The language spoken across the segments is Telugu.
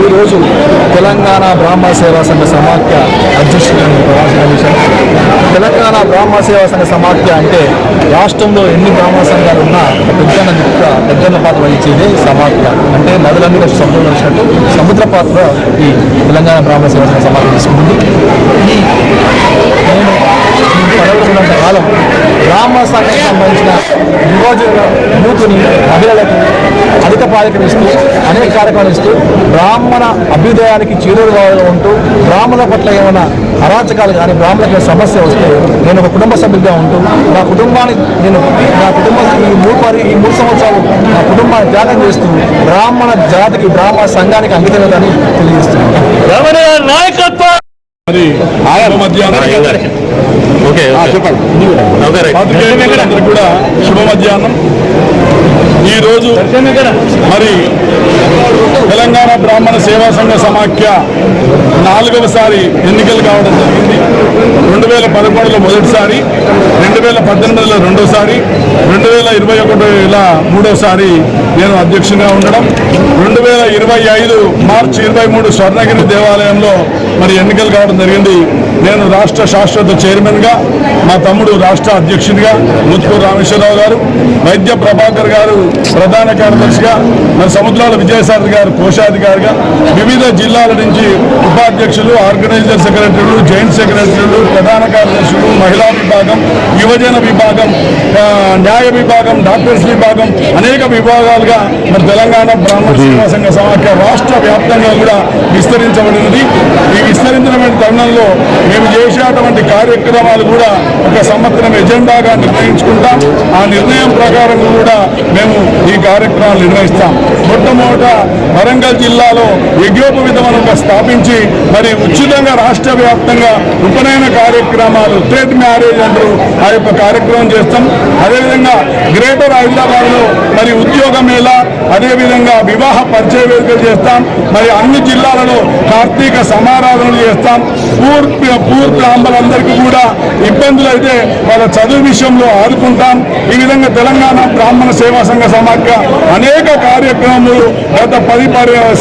ఈరోజు తెలంగాణ బ్రాహ్మ సేవా సంఘ సమాఖ్య అధ్యక్షుడు ప్రవాస కమిషన్ తెలంగాణ బ్రాహ్మ సేవా సంఘ సమాఖ్య అంటే రాష్ట్రంలో ఎన్ని బ్రాహ్మ సంఘాలు ఉన్నా పెద్దన్న దిక్క పెద్దన్న పాత్ర వహించేది సమాఖ్య. అంటే నదులన్నీ కలిసి సముద్రం వచ్చినట్టు సముద్ర పాత్ర ఈ తెలంగాణ బ్రాహ్మ సేవా సంఘ సమాఖ్య తీసుకుంటుంది. ఈ నేను పడవలసినంత కాలం బ్రాహ్మ సంఘానికి సంబంధించిన యువజన యూత్ని మహిళలకు అధిక ప్రాధాన్యత ఇస్తూ అనేక కార్యక్రమాలు ఇస్తూ బ్రాహ్మణ అభ్యుదయానికి చేరువుగా ఉంటూ బ్రాహ్మణుల పట్ల ఏమైనా అరాచకాలు కానీ బ్రాహ్మణులకు సమస్య వస్తే నేను ఒక కుటుంబ సభ్యుడిగా ఉంటూ నా కుటుంబానికి నేను నా కుటుంబ ఈ మూడు ఈ మూడు సంవత్సరాలు నా కుటుంబాన్ని త్యాగం చేస్తూ బ్రాహ్మణ జాతికి బ్రాహ్మణ సంఘానికి అంకితమని తెలియజేస్తున్నాను. ఓకే చెప్పండి. కూడా శుభ మధ్యాహ్నం. ఈరోజు మరి తెలంగాణ బ్రాహ్మణ సేవా సంఘ సమాఖ్య నాలుగవసారి ఎన్నికలు కావడం జరిగింది. రెండు వేల పదకొండులో మొదటిసారి రెండు వేల పద్దెనిమిదిలో రెండోసారి రెండు వేల ఇరవై ఒకటిలో మూడోసారి నేను అధ్యక్షునిగా ఉండడం. రెండు వేల ఇరవై ఐదు మార్చి ఇరవై మూడు స్వర్ణగిరి దేవాలయంలో మరి ఎన్నికలు కావడం జరిగింది. నేను రాష్ట్ర శాశ్వత చైర్మన్గా మా తమ్ముడు రాష్ట్ర అధ్యక్షుడిగా ముత్తుకూరు రామేశ్వరరావు గారు వైద్య ప్రభాకర్ గారు ప్రధాన కార్యదర్శిగా మన సముద్రాల విజయసాగర్ గారు కోశాధికారిగా వివిధ జిల్లాల నుంచి ఉపాధ్యక్షులు ఆర్గనైజర్ సెక్రటరీలు జాయింట్ సెక్రటరీలు ప్రధాన కార్యదర్శులు మహిళా విభాగం యువజన విభాగం న్యాయ విభాగం డాక్టర్స్ విభాగం అనేక విభాగాలుగా మరి తెలంగాణ బ్రాహ్మణ సేవా సంఘ సమాఖ్య రాష్ట్ర వ్యాప్తంగా కూడా విస్తరించబడినది. ఈ విస్తరించినటువంటి తరుణంలో మేము చేసేటువంటి కార్యక్రమాలు కూడా ఒక సంవత్సరం ఎజెండాగా నిర్ణయించుకుంటాం. ఆ నిర్ణయం ప్రకారం కూడా మేము ఈ కార్యక్రమాలు నిర్వహిస్తాం. మొట్టమొదట వరంగల్ జిల్లాలో యజ్ఞోపవిధమనంగా స్థాపించి మరి ఉచితంగా రాష్ట్ర వ్యాప్తంగా ఉపనయన కార్యక్రమాలు ట్రేడ్ మ్యారేజ్ అంటారు ఆ యొక్క కార్యక్రమం చేస్తాం. అదేవిధంగా గ్రేటర్ హైదరాబాద్లో మరి ఉద్యోగ మేళ అదేవిధంగా వివాహ పరిచయ వేదికలు చేస్తాం. మరి అన్ని జిల్లాలలో కార్తీక సమారాధనలు చేస్తాం. పూర్తి పూర్ బ్రాహ్మణులందరికీ కూడా ఇబ్బందులు అయితే వాళ్ళ చదువు విషయంలో ఆదుకుంటాం. ఈ విధంగా తెలంగాణ బ్రాహ్మణ సేవా సంఘ సమాఖ్య అనేక కార్యక్రమాలు గత పది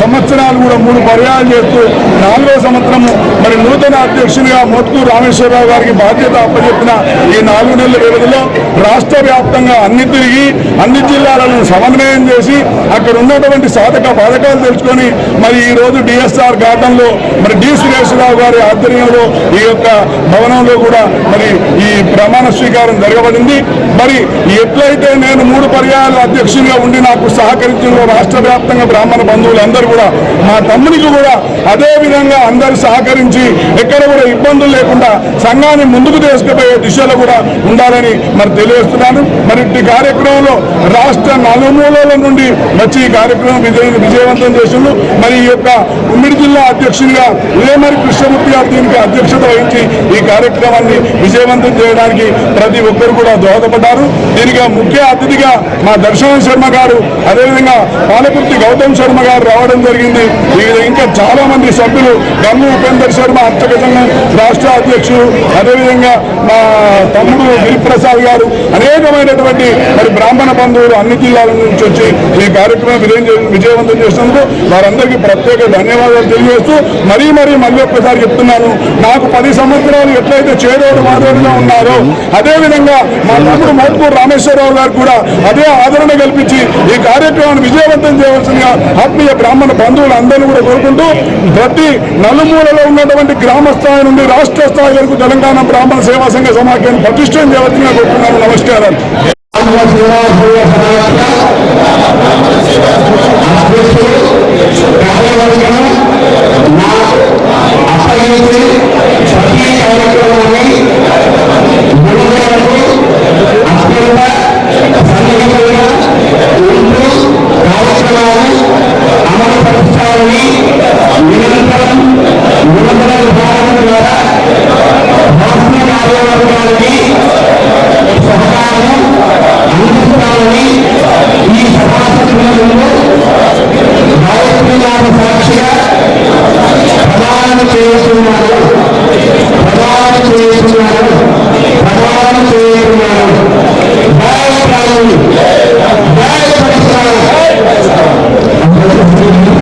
సంవత్సరాలు కూడా మూడు పర్యాలు చేస్తూ నాలుగో సంవత్సరము మరి నూతన అధ్యక్షునిగా మొత్తు రామేశ్వరరావు గారికి బాధ్యత అప్పచెప్పిన ఈ నాలుగు నెలల వ్యవధిలో రాష్ట్ర వ్యాప్తంగా అన్ని తిరిగి అన్ని జిల్లాలను సమన్వయం చేసి అక్కడ ఉన్నటువంటి సాధక బాధకాలు తెలుసుకొని మరి ఈ రోజు డిఎస్ఆర్ గార్డెన్లో మరి డి సురేశ్వరరావు గారి ఆధ్వర్యంలో ఈ యొక్క భవనంలో కూడా మరి ఈ ప్రమాణ స్వీకారం జరగబడింది. మరి ఎట్లయితే నేను మూడు పర్యాయాలు అధ్యక్షునిగా ఉండి నాకు సహకరించిన రాష్ట్ర వ్యాప్తంగా బ్రాహ్మణ బంధువులందరూ కూడా మా తమ్మునికి కూడా అదే విధంగా అందరూ సహకరించి ఎక్కడ కూడా ఇబ్బందులు లేకుండా సంఘాన్ని ముందుకు తీసుకుపోయే దిశలో కూడా ఉండాలని మరి తెలియజేస్తున్నాను. మరి ఈ కార్యక్రమంలో రాష్ట్ర నలుమూలల నుండి వచ్చి ఈ కార్యక్రమం విజయ విజయవంతం చేసిండు. మరి ఈ యొక్క ఉమ్మిడి జిల్లా అధ్యక్షునిగా ఉదయమరి కృష్ణమూర్తి గారు దీనికి అధ్యక్షత వహించి ఈ కార్యక్రమాన్ని విజయవంతం చేయడానికి ప్రతి ఒక్కరు కూడా దోహదపడ్డారు. దీనికి ముఖ్య అతిథిగా మా దర్శనం శర్మ గారు అదేవిధంగా పాలకుర్తి గౌతమ్ శర్మ గారు రావడం జరిగింది. ఇంకా చాలా మంది సభ్యులు గమ్ము ఉపేందర్ శర్మ అర్చక సంఘం రాష్ట్ర అధ్యక్షుడు అదేవిధంగా మా తమ్ముడు గిరిప్రసాద్ గారు అనేకమైనటువంటి మరి బ్రాహ్మణ బంధువులు అన్ని జిల్లాల నుంచి వచ్చి ఈ కార్యక్రమం విజయం విజయవంతం చేసినందుకు వారందరికీ ప్రత్యేక ధన్యవాదాలు తెలియజేస్తూ మరీ మరీ మళ్ళీ ఒక్కసారి చెప్తున్నాను. నాకు పది సంవత్సరాలు ఎట్లయితే చేదోడు మాదిరిగా ఉన్నారో అదే విధంగా మా తమ్ముడు మోత్కూరు రామేశ్వరరావు గారు కూడా అదే ఆదరణ కల్పించి ఈ కార్యక్రమాన్ని విజయవంతం చేయవలసిందిగా ఆత్మీయ బ్రాహ్మణ బంధువులు అందరినీ కూడా కోరుకుంటూ ప్రతి నలుమూలలో ఉన్నటువంటి గ్రామ స్థాయి నుండి రాష్ట్ర స్థాయి వరకు తెలంగాణ బ్రాహ్మణ సేవా సంఘ సమాఖ్యాన్ని పటిష్టం చేయవలసిందిగా కోరుతున్నాను. నమస్కారం